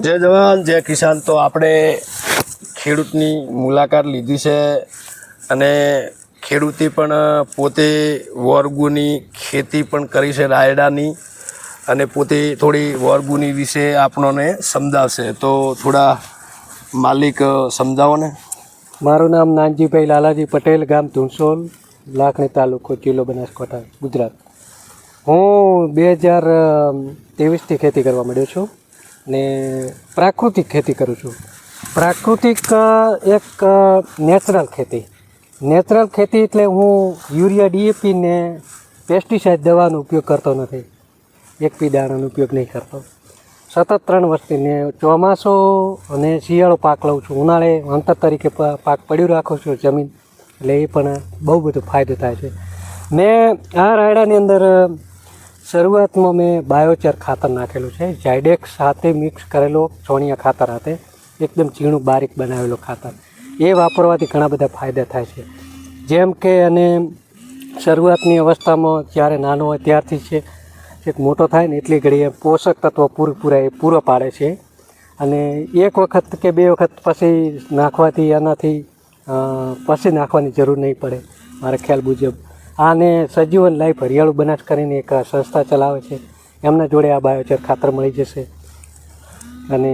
જય જવાન, જય કિસાન. તો આપણે ખેડૂતની મુલાકાત લીધી છે અને ખેડૂતે પણ પોતે વોરગુની ખેતી પણ કરી છે રાયડાની અને પોતે થોડી વોરગુની વિશે આપણને સમજાવશે. તો થોડા માલિક સમજાવો ને મારું નામ નાનજીભાઈ લાલાજી પટેલ, ગામ ધુણસોલ, લાખણી તાલુકો જિલ્લો બનાસકાંઠા, ગુજરાત. હું બે હજાર ત્રેવીસથી ખેતી કરવા માંડ્યો છું. ને પ્રાકૃતિક ખેતી કરું છું. પ્રાકૃતિક એક નેચરલ ખેતી. નેચરલ ખેતી એટલે હું યુરિયા, ડીએપી ને પેસ્ટિસાઇડ દવાનો ઉપયોગ કરતો નથી. એક પી દાણાનો ઉપયોગ નહીં કરતો. સતત ત્રણ વર્ષથી ને ચોમાસો અને શિયાળો પાક લઉં છું. ઉનાળે અંતર તરીકે પાક પડ્યું રાખું છું જમીન. એટલે એ પણ બહુ બધો ફાયદો થાય છે. મેં આ રાયડાની અંદર શરૂઆતમાં મેં બાયોચર ખાતર નાખેલું છે. ઝાયડેક્સ સાથે મિક્સ કરેલો છોણિયા ખાતર સાથે એકદમ ઝીણું બારીક બનાવેલો ખાતર. એ વાપરવાથી ઘણા બધા ફાયદા થાય છે. જેમ કે અને શરૂઆતની અવસ્થામાં જ્યારે નાનો હોય ત્યારથી છે. એક મોટો થાય ને એટલી ઘડીએ પોષક તત્વો પૂરેપૂરા એ પૂરો પાડે છે. અને એક વખત કે બે વખત પછી નાખવાથી એનાથી પછી નાખવાની જરૂર નહીં પડે. મારા ખ્યાલ મુજબ. આને સજીવન લાઈફ હરિયાળું બનાસ કરીને એક સંસ્થા ચલાવે છે. એમના જોડે આ બાયોચર ખાતર મળી જશે. અને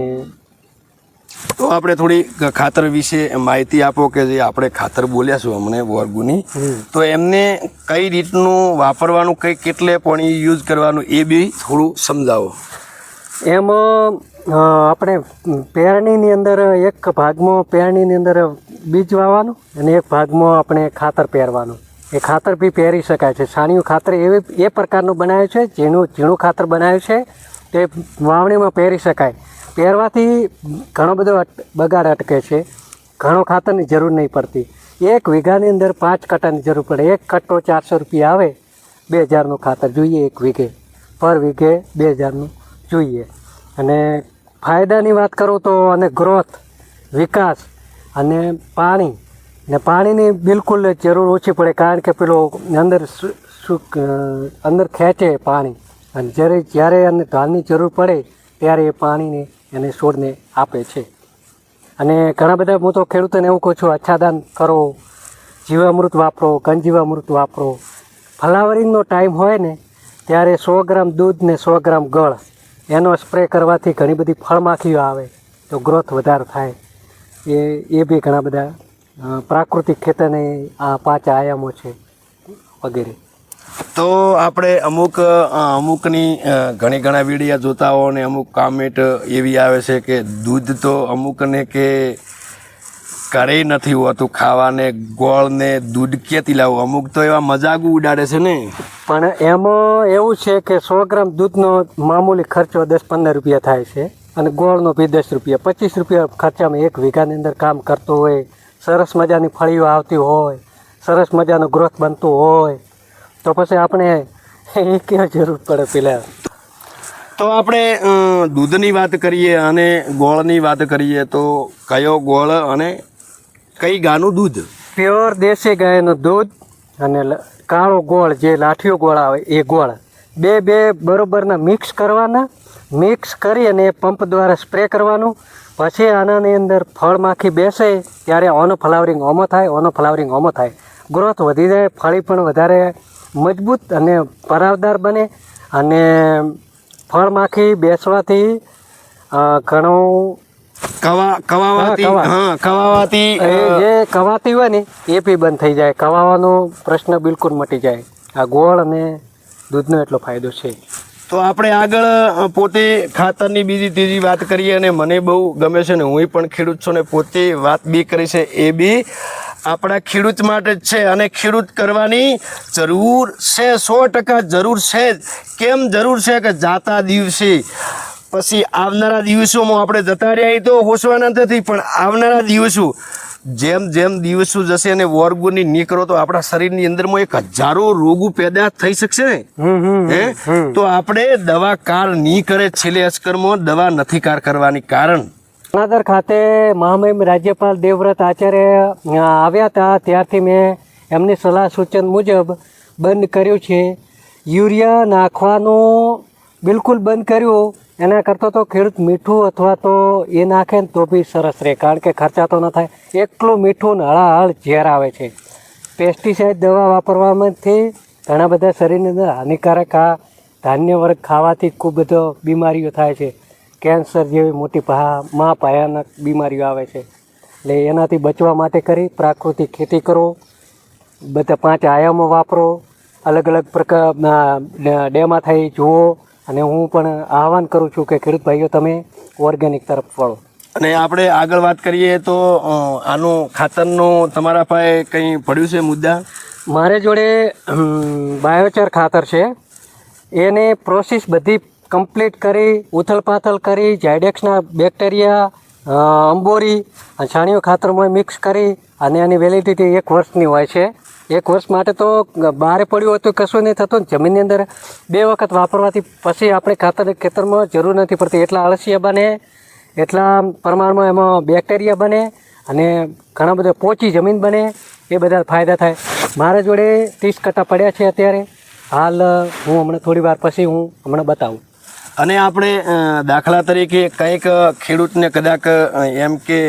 તો આપણે થોડી ખાતર વિશે માહિતી આપો કે જે આપણે ખાતર બોલ્યા છું અમને વોરગુની. તો એમને કઈ રીતનું વાપરવાનું કઈ કેટલે પાણી યુઝ કરવાનું એ બી થોડું સમજાવો. એમાં આપણે પેરણીની અંદર એક ભાગમાં પેરણીની અંદર બીજ વાવવાનું અને એક ભાગમાં આપણે ખાતર પહેરવાનું એ ખાતર બી પહેરી શકાય છે. છાણિયું ખાતર એવી એ પ્રકારનું બનાવ્યું છે ઝીણું ઝીણું ખાતર બનાવ્યું છે, તે વાવણીમાં પહેરી શકાય. પહેરવાથી ઘણો બધો બગાડ અટકે છે. ઘણો ખાતરની જરૂર નહીં પડતી. એક વીઘાની અંદર પાંચ કટ્ટાની જરૂર પડે. એક કટ્ટો ચારસો રૂપિયા આવે, બે હજારનું ખાતર જોઈએ એક વીઘે. પર વીઘે બે હજારનું જોઈએ. અને ફાયદાની વાત કરું તો, અને ગ્રોથ, વિકાસ અને પાણી ને પાણીની બિલકુલ જરૂર ઓછી પડે, કારણ કે પેલો અંદર અંદર ખેંચે પાણી. અને જ્યારે જ્યારે એને ધાનની જરૂર પડે, ત્યારે એ પાણીને એને છોડને આપે છે. અને ઘણા બધા, હું તો ખેડૂતોને એવું કહું છું, આચ્છાદાન કરો, જીવામૃત વાપરો ઘનજીવામૃત વાપરો. ફ્લાવરિંગનો ટાઈમ હોય ને, ત્યારે સો ગ્રામ દૂધ ને સો ગ્રામ ગળ, એનો સ્પ્રે કરવાથી ઘણી બધી ફળમાખીઓ આવે, તો ગ્રોથ વધારે થાય. એ એ બી ઘણા બધા પ્રાકૃતિક ખેતરની આ પાંચ આયામો છે વગેરે. તો આપણે અમુક અમુકની ઘણી ઘણા વિડીયા જોતા હો ને અમુક કામેન્ટ એવી આવે છે કે દૂધ તો અમુકને કે કરે નથી હોતું ખાવાને ગોળને દૂધ ક્યાંથી લાવવું? અમુક તો એવા મજાક ઉડાડે છે ને. પણ એમાં એવું છે કે સો ગ્રામ દૂધનો મામૂલી ખર્ચો દસ પંદર રૂપિયા થાય છે અને ગોળનો બી દસ રૂપિયા. પચીસ રૂપિયા ખર્ચામાં એક વીઘાની અંદર કામ કરતો હોય સરસ મજાની ફળીઓ આવતી હોય સરસ મજાનો ગ્રોથ બનતું હોય તો પછી આપણે એ ક્યાં જરૂર પડે પેલા? તો આપણે દૂધની વાત કરીએ અને ગોળની વાત કરીએ તો કયો ગોળ અને કઈ ગાનું દૂધ? પ્યોર દેશી ગાયનું દૂધ અને કાળો ગોળ જે લાઠીઓ ગોળ આવે એ ગોળ. બે બે બરોબરના મિક્સ કરવાના મિક્સ કરી અને એ પંપ દ્વારા સ્પ્રે કરવાનું. પછી આનાની અંદર ફળ માખી બેસે ત્યારે ઓનો ફ્લાવરિંગ ઓમો થાય ઓનો ફ્લાવરિંગ ઓમો થાય. ગ્રોથ વધી જાય ફળી પણ વધારે મજબૂત અને ભરાવદાર બને. અને ફળ માખી બેસવાથી ઘણું કવા કવાવાથી જે કવાતી હોય ને એ બી બંધ થઈ જાય. કવાવાનો પ્રશ્ન બિલકુલ મટી જાય. આ ગોળ અને દૂધનો એટલો ફાયદો છે. તો આપણે આગળ પોતે ખાતરની બીજી ત્રીજી વાત કરીએ અને મને બહુ ગમે છે ને હું પણ ખેડૂત છું ને પોતે વાત બી કરી છે એ બી. આપણા ખેડૂત માટે જ છે અને ખેડૂત કરવાની જરૂર છે, સો ટકા જરૂર છે જ. કેમ જરૂર છે કે જાતા દિવસે, પછી આવનારા દિવસોમાં આપણે જતા રહ્યા તો હોશવાના નથી, પણ આવનારા દિવસો જેમ જેમ દિવસો જશે અને વોરગુની નીકળો તો આપણા શરીરની અંદરમાં એક હજારો રોગો પેદા થઈ શકશે ને? હે? તો આપણે દવા કાર નહીં કરે છેલ્લે અસ્કરમાં દવા નથી કાર કરવાની કારણ. જણાદર ખાતે મહામહિમ રાજ્યપાલ દેવવ્રત આચાર્ય આવ્યા હતા. ત્યારથી મેં એમની સલાહ સૂચન મુજબ બંધ કર્યું છે. યુરિયા નાખવાનું બિલકુલ બંધ કર્યું. એના કરતાં તો ખેડૂત મીઠું અથવા તો એ નાખે ને તો બી સરસ રહે. કારણ કે ખર્ચા તો ન થાય. એકલું મીઠું ને હળાહળ ઝેર આવે છે. પેસ્ટિસાઇડ દવા વાપરવામાંથી ઘણા બધા શરીરની અંદર હાનિકારક આ ધાન્ય વર્ગ ખાવાથી ખૂબ બધો બીમારીઓ થાય છે. કેન્સર જેવી મોટી ભા મા ભયાનક બીમારીઓ આવે છે. એટલે એનાથી બચવા માટે કરી પ્રાકૃતિક ખેતી કરો. બધા પાંચ આયામો વાપરો. અલગ અલગ પ્રકાર ડેમાં થઈ જુઓ. અને હું પણ આહવાન કરું છું કે ખેડૂત ભાઈઓ તમે ઓર્ગેનિક તરફ વળો. અને આપણે આગળ વાત કરીએ તો આનું ખાતરનું તમારા પાસે કંઈ પડ્યું છે મુદ્દા? મારે જોડે બાયોચર ખાતર છે. એને પ્રોસેસ બધી કમ્પ્લીટ કરી ઉથલ પાથલ કરી જાયડેક્સના બેક્ટેરિયા અંબોરી છાણિયું ખાતરમાં મિક્સ કરી અને એની વેલિડિટી એક વર્ષની હોય છે. એક વર્ષ માટે તો બહાર પડ્યું હતું કશું નહીં થતું જમીનની અંદર બે વખત વાપરવાથી પછી આપણે ખાતર ખેતરમાં જરૂર નથી પડતી. એટલા અળસિયા બને, એટલા પ્રમાણમાં એમાં બેક્ટેરિયા બને અને ઘણા બધા પોચી જમીન બને, એ બધા ફાયદા થાય. મારા જોડે ત્રીસ કટ્ટા પડ્યા છે અત્યારે. હાલ હું હમણાં થોડી વાર પછી હું હમણાં બતાવું. અને આપણે દાખલા તરીકે કંઈક ખેડૂતને કદાચ એમ કે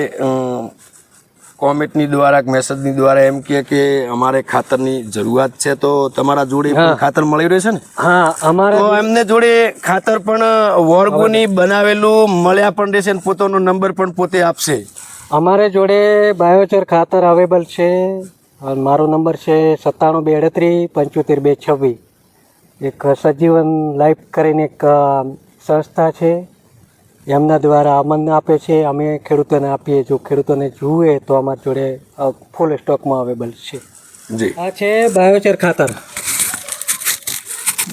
કોમેન્ટની દ્વારા મેસેજની દ્વારા એમ કે કે અમારે ખાતરની જરૂરિયાત છે તો તમારા જોડે ખાતર મળી રહેશે ને? હા અમારે તો એમને જોડે ખાતર પણ વર્ગોની બનાવેલું મળ્યા પણ રહેશે ને પોતાનો નંબર પણ પોતે આપશે? અમારે જોડે બાયોચર ખાતર અવેલેબલ છે અને મારો નંબર છે સત્તાણું બે અડત્રીસ પંચોતેર બે છવ્વીસ. એક સજીવન લાઈફ કરીને એક સંસ્થા છે. એમના દ્વારા અમને આપે છે. અમે ખેડૂતોને આપીએ જો ખેડૂતોને જુએ તો અમારી જોડે ફૂલ સ્ટોકમાં અવેલેબલ છે. જી. આ છે બાયોચર ખાતર.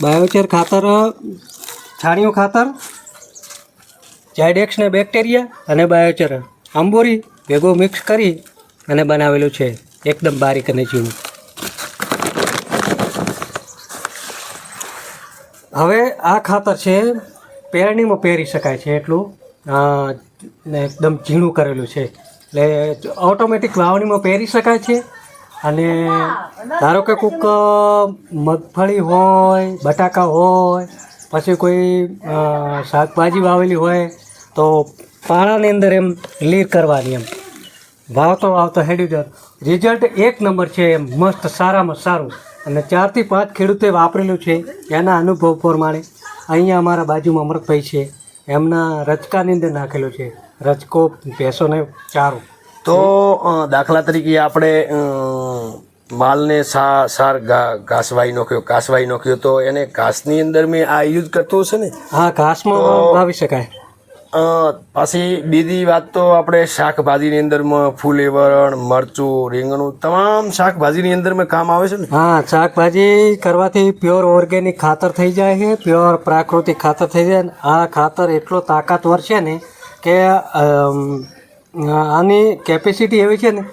બાયોચર ખાતર છાણિયું ખાતર જાયડેક્સના બેક્ટેરિયા અને બાયોચર. આંબોરી ભેગું મિક્સ કરી અને બનાવેલું છે. એકદમ બારીક અને ઝીણું. હવે આ ખાતર છે, પેરણીમાં પહેરી શકાય છે એટલું. ને એકદમ ઝીણું કરેલું છે. એટલે ઓટોમેટિક વાવણીમાં પહેરી શકાય છે. અને ધારો કે કોઈક મગફળી હોય, બટાકા હોય, પછી કોઈ શાકભાજી વાવેલી હોય, તો પાણાની અંદર એમ લીર કરવાની એમ. વાવતો વાવતો હેડી રિઝલ્ટ એક નંબર છે એમ મસ્ત, સારામાં સારું. અને ચારથી પાંચ ખેડૂતે વાપરેલું છે એના અનુભવ પ્રમાણે અહીંયા અમારા બાજુમાં અમૃતભાઈ છે એમના રચકાની અંદર નાખેલું છે રચકો ભેંસોને ચારો. તો દાખલા તરીકે આપણે માલને સા સાર ઘાસવાઈ નોખ્યો ઘાસવાઈ નાખ્યો તો એને ઘાસની અંદર મેં આ યુઝ કરતો હશે ને? હા ઘાસમાં વાવી શકાય. પાછી બીજી વાત તો આપણે શાકભાજીની અંદરમાં ફૂલેવરણ મરચું, રીંગણું તમામ શાકભાજીની અંદર કામ આવે છે ને? હા, શાકભાજી કરવાથી પ્યોર ઓર્ગેનિક ખાતર થઈ જાય છે, પ્યોર પ્રાકૃતિક ખાતર થઈ જાય આ ખાતર એટલો તાકાતવર છે ને કે આની કેપેસિટી એવી છે ને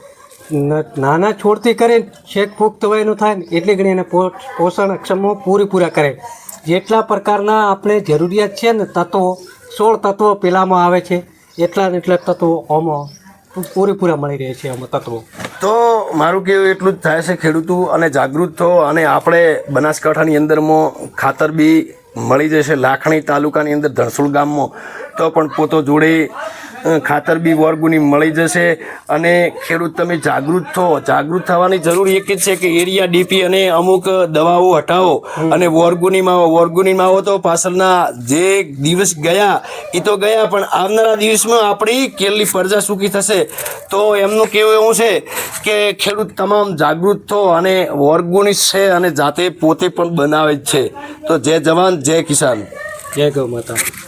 નાના છોડથી કરીને છેક પુખ્ત વયનું થાય ને એટલી ઘણી એને પોષણ ક્ષમો પૂરેપૂરા કરે. જેટલા પ્રકારના આપણે જરૂરિયાત છે ને, તત્વો સોળ તત્વો પેલામાં આવે છે. એટલા ને એટલા તત્વો આમાં પૂરેપૂરા મળી રહે છે આમાં તત્વો. તો મારું કહેવું એટલું જ થાય છે ખેડૂતો અને જાગૃત થો અને આપણે બનાસકાંઠાની અંદરમાં ખાતર બી મળી જશે. લાખણી તાલુકાની અંદર ધરસુલ ગામમાં. તો પણ પોતો જોડે ખાતર બી વર્ગુની મળી જશે. અને ખેડૂત તમે જાગૃત થો. જાગૃત થવાની જરૂર એક જ છે કે એરિયા ડીપી અને અમુક દવાઓ હટાવો. અને વર્ગુનીમાં માવો વર્ગુનીમાં આવો તો પાછળના જે દિવસ ગયા એ તો ગયા, પણ આવનારા દિવસમાં આપણી કેટલી ફરજા સુખી થશે. તો એમનું કહેવું એવું છે કે ખેડૂત તમામ જાગૃત થો અને વોર્ગુની છે અને જાતે પોતે પણ બનાવે જ છે. તો જય જવાન, જય કિસાન. જય ગૌ માતા.